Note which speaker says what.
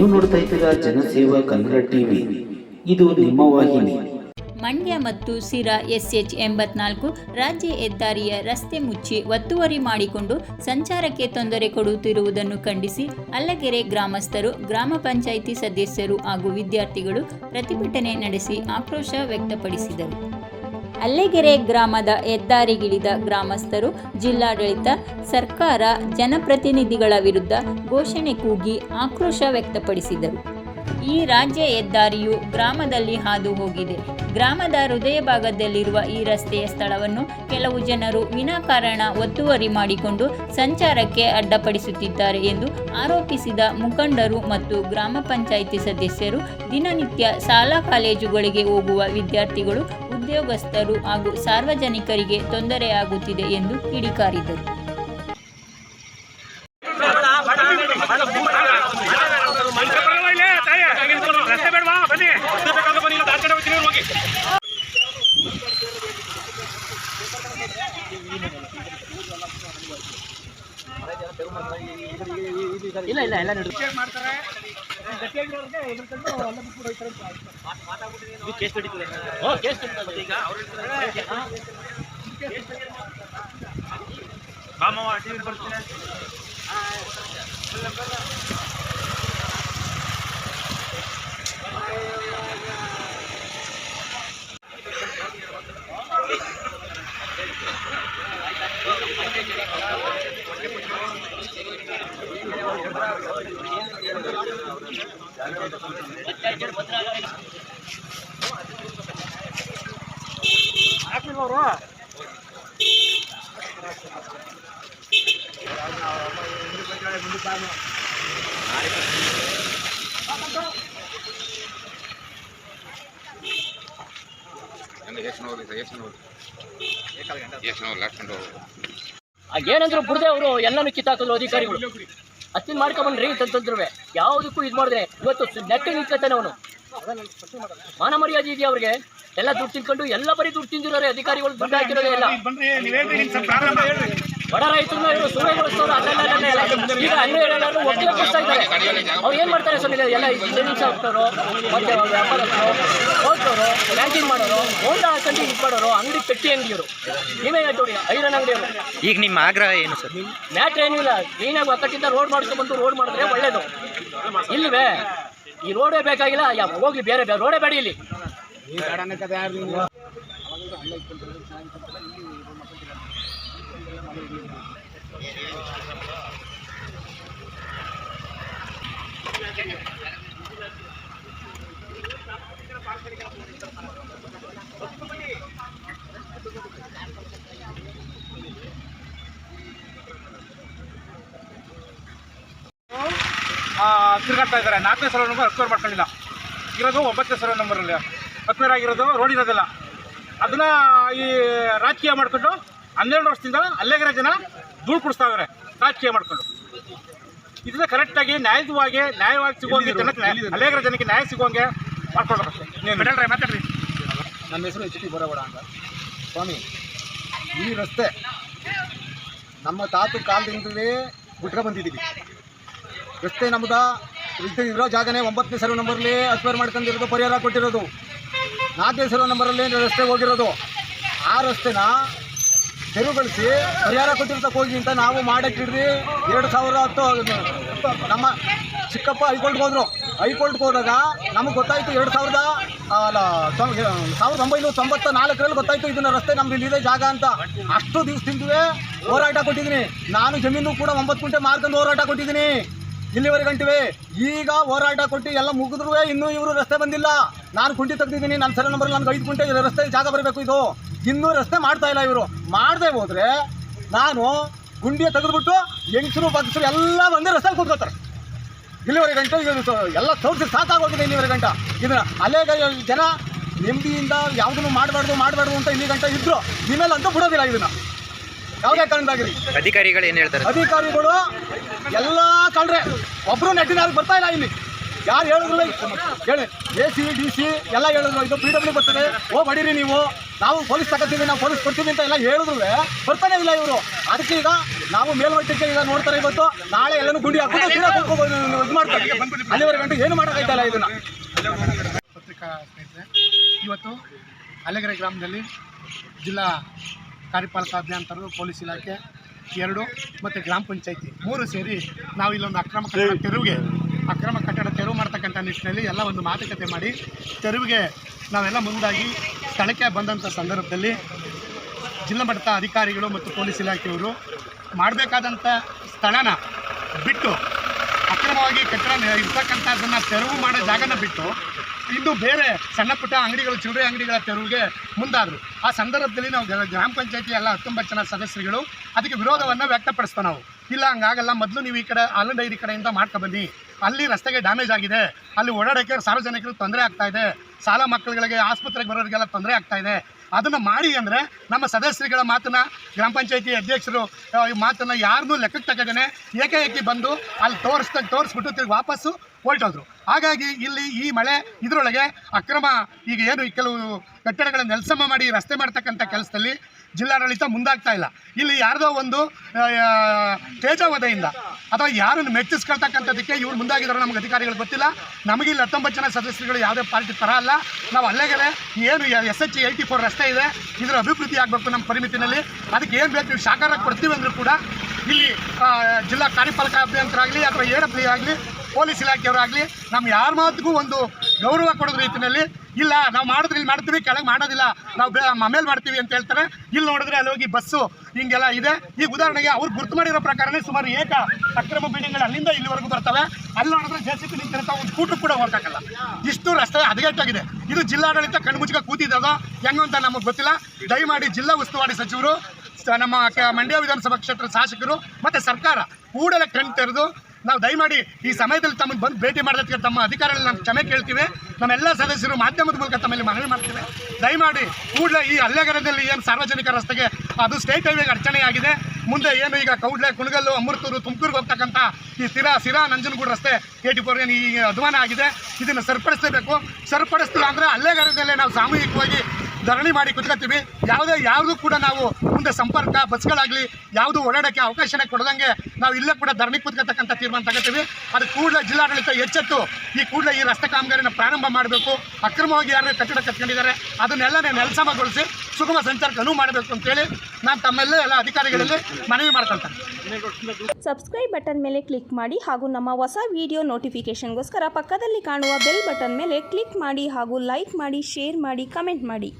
Speaker 1: ನೀವು ನೋಡ್ತಾ ಇದ್ದೀರಾ ಜನಸೇವಾ ಕನ್ನಡ ಟಿವಿ. ಇದು ನಿಮ್ಮ ವಾಹಿನಿ.
Speaker 2: ಮಂಡ್ಯ ಮತ್ತು ಸಿರಾ ಎಸ್ಎಚ್ ಎಂಬತ್ನಾಲ್ಕು ರಾಜ್ಯ ಹೆದ್ದಾರಿಯ ರಸ್ತೆ ಮುಚ್ಚಿ ಒತ್ತುವರಿ ಮಾಡಿಕೊಂಡು ಸಂಚಾರಕ್ಕೆ ತೊಂದರೆ ಕೊಡುತ್ತಿರುವುದನ್ನು ಖಂಡಿಸಿ ಅಲ್ಲಗೆರೆ ಗ್ರಾಮಸ್ಥರು, ಗ್ರಾಮ ಪಂಚಾಯಿತಿ ಸದಸ್ಯರು ಹಾಗೂ ವಿದ್ಯಾರ್ಥಿಗಳು ಪ್ರತಿಭಟನೆ ನಡೆಸಿ ಆಕ್ರೋಶ ವ್ಯಕ್ತಪಡಿಸಿದರು. ಅಲ್ಲೆಗೆರೆ ಗ್ರಾಮದ ಹೆದ್ದಾರಿಗಿಳಿದ ಗ್ರಾಮಸ್ಥರು, ಜಿಲ್ಲಾಡಳಿತ, ಸರ್ಕಾರ, ಜನಪ್ರತಿನಿಧಿಗಳ ವಿರುದ್ಧ ಘೋಷಣೆ ಕೂಗಿ ಆಕ್ರೋಶ ವ್ಯಕ್ತಪಡಿಸಿದರು. ಈ ರಾಜ್ಯ ಹೆದ್ದಾರಿಯು ಗ್ರಾಮದಲ್ಲಿ ಹಾದು ಹೋಗಿದೆ ಗ್ರಾಮದ ಹೃದಯ ಭಾಗದಲ್ಲಿರುವ ಈ ರಸ್ತೆಯ ಸ್ಥಳವನ್ನು ಕೆಲವು ಜನರು ವಿನಾಕಾರಣ ಒತ್ತುವರಿ ಮಾಡಿಕೊಂಡು ಸಂಚಾರಕ್ಕೆ ಅಡ್ಡಪಡಿಸುತ್ತಿದ್ದಾರೆ ಎಂದು ಆರೋಪಿಸಿದ ಮುಖಂಡರು ಮತ್ತು ಗ್ರಾಮ ಪಂಚಾಯಿತಿ ಸದಸ್ಯರು ದಿನನಿತ್ಯ ಶಾಲಾ ಕಾಲೇಜುಗಳಿಗೆ ಹೋಗುವ ವಿದ್ಯಾರ್ಥಿಗಳು ಉದ್ಯೋಗಸ್ಥರು ಹಾಗೂ ಸಾರ್ವಜನಿಕರಿಗೆ ತೊಂದರೆಯಾಗುತ್ತಿದೆ ಎಂದು ಕಿಡಿಕಾರಿದರು.
Speaker 3: ಇಲ್ಲ
Speaker 4: ಇಲ್ಲ ಎಲ್ಲ ನಡು
Speaker 3: ಮಾಡ್ತಾರೆ. ಗಟ್ಟಿಯಾಗಿರೋರಿಗೆ
Speaker 4: ಏನಂದ್ರು ಬುಡದೆ ಅವರು ಎಲ್ಲಾನು ಕಿತ್ತಾಕಿದ್ರು ಅಧಿಕಾರಿಗಳು. ಅತ್ತಿನ ಮಾಡ್ಕೊಂಡ್ರಿ ಅಂತಂದ್ರು ಯಾವುದಕ್ಕೂ ಇದು ಮಾಡಿದ್ರೆ ಇವತ್ತು ನೆಟ್ಟಿ ನಿಂತ್ಕೊತಾನೆ ಅವನು. ಮಾನ ಮರ್ಯಾದೆ ಇದೆಯಾ ಅವ್ರಿಗೆ? ಎಲ್ಲ ದುಡ್ಡು ತಿನ್ಕೊಂಡು ಎಲ್ಲ ಬರೀ ದುಡ್ಡು ತಿಂದಿರೋರೆ, ಅಧಿಕಾರಿಗಳು ದುಡ್ಡು ಹಾಕಿರೋದೇ ಇಲ್ಲ. ಬಡ ರೈತರನ್ನ ಇವರು ಅಲ್ಲೆಲ್ಲ ಅಲ್ಲೆಲ್ಲ ಈಗ ಹನ್ನೆರಡು ಒಟ್ಟಿಗೆ ಕೊಡ್ತಾ ಇದ್ದಾರೆ. ಅವ್ರು ಏನು ಮಾಡ್ತಾರೆ ಸ್ವಾಮಿ ಎಲ್ಲ ಸೇವಿಂಗ್ಸ್ ಹಾಕ್ತಾರೋ ಮತ್ತೆ ವ್ಯಾಪಾರಸ್ಥರು ಹೋಗ್ತವ್ರು ಕ್ಯಾಂಟೀನ್ ಮಾಡೋರು ಹೋಂಡ ಹಾಕೊಂಡು ಇದು ಮಾಡೋರು ಅಂಗಡಿ ಪೆಟ್ಟಿ ಅಂಗಡಿಯವರು. ನೀವೇ ಹೇಳ್ತೀವಿ ಐರನ್ ಅಂಗಡಿಯವರು.
Speaker 5: ಈಗ ನಿಮ್ಮ ಆಗ್ರಹ ಏನು ಸರ್?
Speaker 4: ಮ್ಯಾಟ್ರ್ ಏನಿಲ್ಲ ಕ್ಲೀನಾಗಿ ಒಕ್ಕಟ್ಟಿಂದ ರೋಡ್ ಮಾಡ್ಕೊಂಡ್ಬಂದು ರೋಡ್ ಮಾಡಿದ್ರೆ ಒಳ್ಳೇದು. ಇಲ್ವೇ? ಈ ರೋಡೇ ಬೇಕಾಗಿಲ್ಲ. ಹೋಗಿ ಹೋಗ್ಲಿ ಬೇರೆ ಬೇರೆ ರೋಡೇ ಬೇಡ ಇಲ್ಲಿ.
Speaker 3: ಆ, ತಿರ್ಗಾಡ್ತಾ ಇದ್ದಾರೆ. ನಾಲ್ಕನೇ ಸಲ ನಂಬರ್ ಹತ್ತುವರೆ ಮಾಡ್ಕೊಂಡಿಲ್ಲ. ಇರೋದು ಒಂಬತ್ತನೇ ಸಲ ನಂಬರಲ್ಲಿ ಎಕ್ಸ್ಪೈರ್ ಆಗಿರೋದು ರೋಡ್ ಇರೋದಿಲ್ಲ. ಅದನ್ನ ಈ ರಾಜಕೀಯ ಮಾಡ್ಕೊಂಡು ಹನ್ನೆರಡು ವರ್ಷದಿಂದ ಅಲ್ಲೇಗರ ಜನ ಧೂಳು ಕುಡಿಸ್ತಾ ಇದ್ದಾರೆ ರಾಜಕೀಯ ಮಾಡ್ಕೊಂಡು. ಇದನ್ನ ಕರೆಕ್ಟಾಗಿ ನ್ಯಾಯವಾಗಿ ನ್ಯಾಯವಾಗಿ ಸಿಗೋಂಗೆ ಜನಕ್ಕೆ ಅಲ್ಲೇಗರ ಜನಕ್ಕೆ ನ್ಯಾಯ ಸಿಗೋಂಗೆ ಮಾಡ್ಕೊಳ್ಬೇಕು. ನೀವು ಮಾತಾಡ್ರಿ.
Speaker 6: ನನ್ನ ಹೆಸರು ಎಚ್ ಟಿ ಬರೋಬೇಡ ಅಂತ. ಸ್ವಾಮಿ ಈ ರಸ್ತೆ ನಮ್ಮ ತಾತು ಕಾಲದಿಂದಲೇ ಬಿಟ್ಕೊಂಡು ಬಂದಿದ್ದೀವಿ. ರಸ್ತೆ ನಮ್ಮದ ಇರೋ ಜಾಗನೇ ಒಂಬತ್ತನೇ ಸರ್ವೆ ನಂಬರ್ಲಿ ಅಕ್ವೈರ್ ಮಾಡ್ಕೊಂಡಿರೋದು ಪರಿಹಾರ ಕೊಟ್ಟಿರೋದು. ನಾಲ್ಕನೇ ಸರ್ವೆ ನಂಬರಲ್ಲಿ ರಸ್ತೆ ಹೋಗಿರೋದು. ಆ ರಸ್ತೆನ ತೆರವುಗೊಳಿಸಿ ಪರಿಹಾರ ಕೊಟ್ಟಿರ್ತಕ್ಕೆ ಹೋಗಿ ಅಂತ ನಾವು ಮಾಡಕ್ಕೆ ಹಿಡ್ದು ಎರಡು ಸಾವಿರ ಹತ್ತು ನಮ್ಮ ಚಿಕ್ಕಪ್ಪ ಹೈಕೋರ್ಟ್ಗೆ ಹೋದ್ರು. ಹೈಕೋರ್ಟ್ಗೆ ಹೋದಾಗ ನಮಗೆ ಗೊತ್ತಾಯಿತು ಎರಡು ಸಾವಿರದ ಅಲ್ಲ ಸಾವಿರದ ಒಂಬೈನೂರ ತೊಂಬತ್ತ ನಾಲ್ಕರಲ್ಲಿ ಗೊತ್ತಾಯಿತು ಇದನ್ನ ರಸ್ತೆ ನಮ್ದು ಇಲ್ಲಿದೆ ಜಾಗ ಅಂತ. ಅಷ್ಟು ದಿವಸದಿಂದಲೇ ಹೋರಾಟ ಕೊಟ್ಟಿದ್ದೀನಿ. ನಾನು ಜಮೀನು ಕೂಡ ಒಂಬತ್ತು ಗುಂಟೆ ಮಾರ್ಕೊಂಡು ಹೋರಾಟ ಕೊಟ್ಟಿದ್ದೀನಿ. ಇಲ್ಲಿವರೆಗೆ ಗಂಟಿವೆ ಈಗ ಹೋರಾಟ ಕೊಟ್ಟು ಎಲ್ಲ ಮುಗಿದ್ರೂ ಇನ್ನೂ ಇವರು ರಸ್ತೆ ಬಂದಿಲ್ಲ. ನಾನು ಕುಂಟಿ ತೆಗ್ದಿದ್ದೀನಿ. ನನ್ನ ಸರಿ ನಂಬರ್ ನನಗೆ ಐದು ಗುಂಟೆ ರಸ್ತೆ ಜಾಗ ಬರಬೇಕು ಇದು. ಇನ್ನೂ ರಸ್ತೆ ಮಾಡ್ತಾ ಇಲ್ಲ ಇವರು. ಮಾಡದೆ ಹೋದ್ರೆ ನಾನು ಗುಂಡಿಯ ತೆಗೆದುಬಿಟ್ಟು ಹೆಂಗಸರು ಬಗ್ಸರು ಎಲ್ಲ ಬಂದು ರಸ್ತೆ ಕೂತ್ಕೋತಾರೆ ಇಲ್ಲಿವರೆ ಗಂಟೆ ಇದು ಎಲ್ಲ ತೋರಿಸಿ ಸಾಕಾಗೋಗಿದೆ ಇಲ್ಲಿವರೆ ಗಂಟ. ಇದನ್ನ ಅಲ್ಲೇಗ ಜನ ನೆಮ್ಮದಿಯಿಂದ ಯಾವುದನ್ನು ಮಾಡಬಾರ್ದು ಮಾಡಬಾರ್ದು ಅಂತ ಇಲ್ಲಿ ಗಂಟೆ ಇದ್ರು. ಇನ್ಮೇಲೆ ಅಂತೂ ಬಿಡೋದಿಲ್ಲ ಇದನ್ನ. ಯಾವುದೇ ಕಾರಣದಾಗಿರಿ
Speaker 5: ಅಧಿಕಾರಿಗಳು ಏನು ಹೇಳ್ತಾರೆ?
Speaker 6: ಅಧಿಕಾರಿಗಳು ಎಲ್ಲ ಕಳ್ರೆ. ಒಬ್ರು ನೆಟ್ಟಿನ ಬರ್ತಾ ಇಲ್ಲ ಇಲ್ಲಿ. ಯಾರು ಹೇಳಿದ್ರು ಹೇಳಿ. ಎ ಸಿ ಡಿ ಸಿ ಎಲ್ಲ ಹೇಳಿದ್ರು ಇದು ಪಿ ಡಬ್ಲ್ಯೂ ಬರ್ತದೆ. ಓ ಬಡೀರಿ ನೀವು. ನಾವು ಪೊಲೀಸ್ ತಗೋತೀವಿ ನಾವು ಪೊಲೀಸ್ ಕೊಡ್ತೀವಿ ಅಂತ ಎಲ್ಲ ಹೇಳಿದ್ರು ಬರ್ತಾನೆ ಇಲ್ಲ ಇವರು. ಅದಕ್ಕೆ ಈಗ ನಾವು ಮೇಲ್ಮಟ್ಟಕ್ಕೆ ಈಗ ನೋಡ್ತಾರೆ ಇವತ್ತು. ನಾಳೆ ಎಲ್ಲನೂ ಗುಂಡಿ ಹಾಕೊಂಡು ಇದು ಮಾಡ್ತಾರೆ. ಅಲ್ಲಿವರೆಗಂಟು ಏನು ಮಾಡೋಕ್ಕಾಯ್ತಲ್ಲ ಇದನ್ನು.
Speaker 7: ಪತ್ರಿಕಾ ಸ್ನೇಹಿತರೆ ಇವತ್ತು ಅಲೆಗೆರೆ ಗ್ರಾಮದಲ್ಲಿ ಜಿಲ್ಲಾ ಕಾರ್ಯಪಾಲಕ ಅಭಿಯಂತರರು ಪೊಲೀಸ್ ಇಲಾಖೆ ಎರಡು ಮತ್ತು ಗ್ರಾಮ ಪಂಚಾಯತಿ ಮೂರು ಸೇರಿ ನಾವು ಇಲ್ಲೊಂದು ಅಕ್ರಮ ತೆರವಿಗೆ ಅಕ್ರಮ ಕಟ್ಟಡ ತೆರವು ಮಾಡ್ತಕ್ಕಂಥ ನಿಟ್ಟಿನಲ್ಲಿ ಎಲ್ಲ ಒಂದು ಮಾತುಕತೆ ಮಾಡಿ ತೆರವಿಗೆ ನಾವೆಲ್ಲ ಮುಂದಾಗಿ ಸ್ಥಳಕ್ಕೆ ಬಂದಂಥ ಸಂದರ್ಭದಲ್ಲಿ ಜಿಲ್ಲಾ ಮಟ್ಟದ ಅಧಿಕಾರಿಗಳು ಮತ್ತು ಪೊಲೀಸ್ ಇಲಾಖೆಯವರು ಮಾಡಬೇಕಾದಂಥ ಸ್ಥಳನ ಬಿಟ್ಟು ಅಕ್ರಮವಾಗಿ ಕಟ್ಟಡ ಇರ್ತಕ್ಕಂಥದ್ದನ್ನು ತೆರವು ಮಾಡೋ ಜಾಗನ ಬಿಟ್ಟು ಇನ್ನು ಬೇರೆ ಸಣ್ಣ ಪುಟ್ಟ ಅಂಗಡಿಗಳು, ಚಿಲ್ಲರೆ ಅಂಗಡಿಗಳ ತೆರವಿಗೆ ಮುಂದಾದರು. ಆ ಸಂದರ್ಭದಲ್ಲಿ ನಾವು ಗ್ರಾಮ ಪಂಚಾಯತಿ ಎಲ್ಲ ಹತ್ತೊಂಬತ್ತು ಜನ ಸದಸ್ಯರುಗಳು ಅದಕ್ಕೆ ವಿರೋಧವನ್ನು ವ್ಯಕ್ತಪಡಿಸ್ತೇವೆ ನಾವು. ಇಲ್ಲ, ಹಂಗಾಗಲ್ಲ. ಮೊದಲು ನೀವು ಈ ಕಡೆ ಹಾಲು ಡೈರಿ ಕಡೆಯಿಂದ ಮಾಡ್ಕೊಬನ್ನಿ ಅಲ್ಲಿ ರಸ್ತೆಗೆ ಡ್ಯಾಮೇಜ್ ಆಗಿದೆ. ಅಲ್ಲಿ ಓಡಾಡೋಕ್ಕೆ ಸಾರ್ವಜನಿಕರಿಗೆ ತೊಂದರೆ ಆಗ್ತಾ ಇದೆ. ಸಾಲ ಮಕ್ಕಳುಗಳಿಗೆ, ಆಸ್ಪತ್ರೆಗೆ ಬರೋರಿಗೆಲ್ಲ ತೊಂದರೆ ಆಗ್ತಾ ಇದೆ. ಅದನ್ನು ಮಾಡಿ ಅಂದರೆ ನಮ್ಮ ಸದಸ್ಯರುಗಳ ಮಾತನ್ನ, ಗ್ರಾಮ ಪಂಚಾಯತಿ ಅಧ್ಯಕ್ಷರು ಮಾತನ್ನು ಯಾರನ್ನೂ ಲೆಕ್ಕಕ್ಕೆ ತಗದೇನೆ. ಏಕಾಏಕಿ ಬಂದು ಅಲ್ಲಿ ತೋರಿಸ್ದಾಗ ತೋರಿಸ್ಬಿಟ್ಟು ತಿರುಗಿ ವಾಪಸ್ಸು ಹೊರಟೋದ್ರು. ಹಾಗಾಗಿ ಇಲ್ಲಿ ಈ ಮಳೆ ಇದರೊಳಗೆ ಅಕ್ರಮ ಈಗ ಏನು ಕೆಲವು ಕಟ್ಟಡಗಳ ನೆಲಸಮ ಮಾಡಿ ರಸ್ತೆ ಮಾಡ್ತಕ್ಕಂಥ ಕೆಲಸದಲ್ಲಿ ಜಿಲ್ಲಾಡಳಿತ ಮುಂದಾಗ್ತಾ ಇಲ್ಲ. ಇಲ್ಲಿ ಯಾರ್ದೋ ಒಂದು ತೇಜವದೆಯಿಂದ ಅಥವಾ ಯಾರನ್ನು ಮೆಚ್ಚಿಸ್ಕೊಳ್ತಕ್ಕಂಥದ್ದಕ್ಕೆ ಇವ್ರು ಮುಂದಾಗಿದ್ದಾರೆ ನಮ್ಗೆ ಅಧಿಕಾರಿಗಳು ಗೊತ್ತಿಲ್ಲ. ನಮಗೆ ಇಲ್ಲಿ ಹತ್ತೊಂಬತ್ತು ಜನ ಸದಸ್ಯರುಗಳು ಯಾವುದೇ ಪಾರ್ಟಿ ಥರ ಅಲ್ಲ. ನಾವು ಅಲ್ಲೇಗಲೇ ಏನು ಎಸ್ ಎಚ್ ಏಯ್ಟಿ ಫೋರ್ ರಸ್ತೆ ಇದೆ, ಇದರ ಅಭಿವೃದ್ಧಿ ಆಗಬೇಕು ನಮ್ಮ ಪರಿಮಿತಿನಲ್ಲಿ. ಅದಕ್ಕೆ ಏನು ಬೇಕು ನೀವು ಕೊಡ್ತೀವಿ ಅಂದರೂ ಕೂಡ ಇಲ್ಲಿ ಜಿಲ್ಲಾ ಕಾರ್ಯಪಾಲಕ ಅಭಿಯಂತರಾಗಲಿ ಅಥವಾ ಏರಪ್ಲಿ ಆಗಲಿ ಪೊಲೀಸ್ ಇಲಾಖೆಯವರಾಗಲಿ ನಮ್ಮ ಯಾರ ಮಾತಿಗೂ ಒಂದು ಗೌರವ ಕೊಡೋದ ರೀತಿಯಲ್ಲಿ ಇಲ್ಲ, ನಾವು ಮಾಡಿದ್ರೆ ಇಲ್ಲಿ ಮಾಡ್ತೀವಿ, ಕೆಳಗೆ ಮಾಡೋದಿಲ್ಲ, ನಾವು ಆಮೇಲೆ ಮಾಡ್ತೀವಿ ಅಂತ ಹೇಳ್ತಾರೆ. ಇಲ್ಲಿ ನೋಡಿದ್ರೆ ಅಲ್ಲಿ ಹೋಗಿ ಬಸ್ಸು ಹಿಂಗೆಲ್ಲ ಇದೆ. ಈಗ ಉದಾಹರಣೆಗೆ ಅವ್ರು ಗುರ್ತು ಮಾಡಿರೋ ಪ್ರಕಾರನೇ ಸುಮಾರು ಏಕ ಅಕ್ರಮ ಬಿಲ್ಡಿಂಗ್ಗಳು ಅಲ್ಲಿಂದ ಇಲ್ಲಿವರೆಗೂ ಬರ್ತವೆ. ಅಲ್ಲಿ ನೋಡಿದ್ರೆ ಜೆ ಸಿ ಪಿ ನಿಂತಿರ್ತಾವೆ ಒಂದು ಸ್ಕೂಟ್ರ್ ಕೂಡ ಹೊರಟಾಗಲ್ಲ ಇಷ್ಟು ರಸ್ತೆ ಹದಗೆಟ್ಟಾಗಿದೆ. ಇದು ಜಿಲ್ಲಾಡಳಿತ ಕಣ್ಮುಚ್ಚಿಗೆ ಕೂತಿದ್ದಾಗ ಹೆಂಗೋ ಅಂತ ನಮಗೆ ಗೊತ್ತಿಲ್ಲ. ದಯಮಾಡಿ ಜಿಲ್ಲಾ ಉಸ್ತುವಾರಿ ಸಚಿವರು ನಮ್ಮ ಮಂಡ್ಯ ವಿಧಾನಸಭಾ ಕ್ಷೇತ್ರದ ಶಾಸಕರು ಮತ್ತು ಸರ್ಕಾರ ಕೂಡಲೇ ಕಣ್ ತೆರೆದು ನಾವು ದಯಮಾಡಿ ಈ ಸಮಯದಲ್ಲಿ ತಮ್ಮನ್ನು ಬಂದು ಭೇಟಿ ಮಾಡೋದಕ್ಕೆ ತಮ್ಮ ಅಧಿಕಾರಿಗಳು ನಾವು ಕ್ಷಮೆ ಕೇಳ್ತೀವಿ. ನಮ್ಮೆಲ್ಲ ಸದಸ್ಯರು ಮಾಧ್ಯಮದ ಮೂಲಕ ತಮ್ಮಲ್ಲಿ ಮನವಿ ಮಾಡ್ತೀವಿ. ದಯಮಾಡಿ ಕೂಡಲೇ ಈ ಹಲ್ಲೆಗರದಲ್ಲಿ ಏನು ಸಾರ್ವಜನಿಕ ರಸ್ತೆಗೆ ಅದು ಸ್ಟೇಟ್ ಹೈವೇಗೆ ಅಡಚಣೆಯಾಗಿದೆ. ಮುಂದೆ ಏನು ಈಗ ಕೌಡ್ಲೆ ಕುಣಗಲ್ಲು, ಅಮೃತೂರು, ತುಮಕೂರಿಗೆ ಹೋಗ್ತಕ್ಕಂಥ ಈ ಸಿರಾ ಸಿರಾ, ನಂಜನಗೂಡು ರಸ್ತೆ ಏಟಿ ಫೋರ್ ಏನು ಈ ಅಧ್ವಾನ ಆಗಿದೆ. ಇದನ್ನು ಸರಿಪಡಿಸಲೇಬೇಕು. ಸರಿಪಡಿಸ್ತಿಲ್ಲ ಅಂದರೆ ಹಲ್ಲೆಗರದಲ್ಲೇ ನಾವು ಸಾಮೂಹಿಕವಾಗಿ ಧರಣಿ ಮಾಡಿ ಕುತ್ಕೋತೀವಿ. ಯಾವುದೇ ಯಾವುದೂ ಕೂಡ ನಾವು ಮುಂದೆ ಸಂಪರ್ಕ, ಬಸ್ಗಳಾಗಲಿ, ಯಾವುದು ಓಡಾಡೋಕ್ಕೆ ಅವಕಾಶನೇ ಕೊಡದಂಗೆ ನಾವು ಇಲ್ಲೇ ಕೂಡ ಧರಣಿ ಕುತ್ಕೋತಕ್ಕಂಥ ತೀರ್ಮಾನ ತಗೋತೀವಿ. ಅದು ಕೂಡಲೇ ಜಿಲ್ಲಾಡಳಿತ ಎಚ್ಚೆತ್ತು ಈ ಕೂಡಲೇ ಈ ರಸ್ತೆ ಕಾಮಗಾರಿನ ಪ್ರಾರಂಭ ಮಾಡಬೇಕು. ಅಕ್ರಮವಾಗಿ ಯಾರೇ ಕಟ್ಟಡ ಕಟ್ಕೊಂಡಿದ್ದಾರೆ, ಅದನ್ನೆಲ್ಲನೇ ನೆಲಸಮಗೊಳಿಸಿ ಸುಗಮ ಸಂಚಾರಕ್ಕೆ ಅನುವು ಮಾಡಬೇಕು ಅಂತೇಳಿ ನಾನು ತಮ್ಮೆಲ್ಲ ಎಲ್ಲ ಅಧಿಕಾರಿಗಳಲ್ಲಿ ಮನವಿ ಮಾಡ್ಕೊಳ್ತೇನೆ.
Speaker 8: ಸಬ್ಸ್ಕ್ರೈಬ್ ಬಟನ್ ಮೇಲೆ ಕ್ಲಿಕ್ ಮಾಡಿ ಹಾಗೂ ನಮ್ಮ ಹೊಸ ವಿಡಿಯೋ ನೋಟಿಫಿಕೇಶನ್ಗೋಸ್ಕರ ಪಕ್ಕದಲ್ಲಿ ಕಾಣುವ ಬೆಲ್ ಬಟನ್ ಮೇಲೆ ಕ್ಲಿಕ್ ಮಾಡಿ ಹಾಗೂ ಲೈಕ್ ಮಾಡಿ ಶೇರ್ ಮಾಡಿ ಕಮೆಂಟ್ ಮಾಡಿ.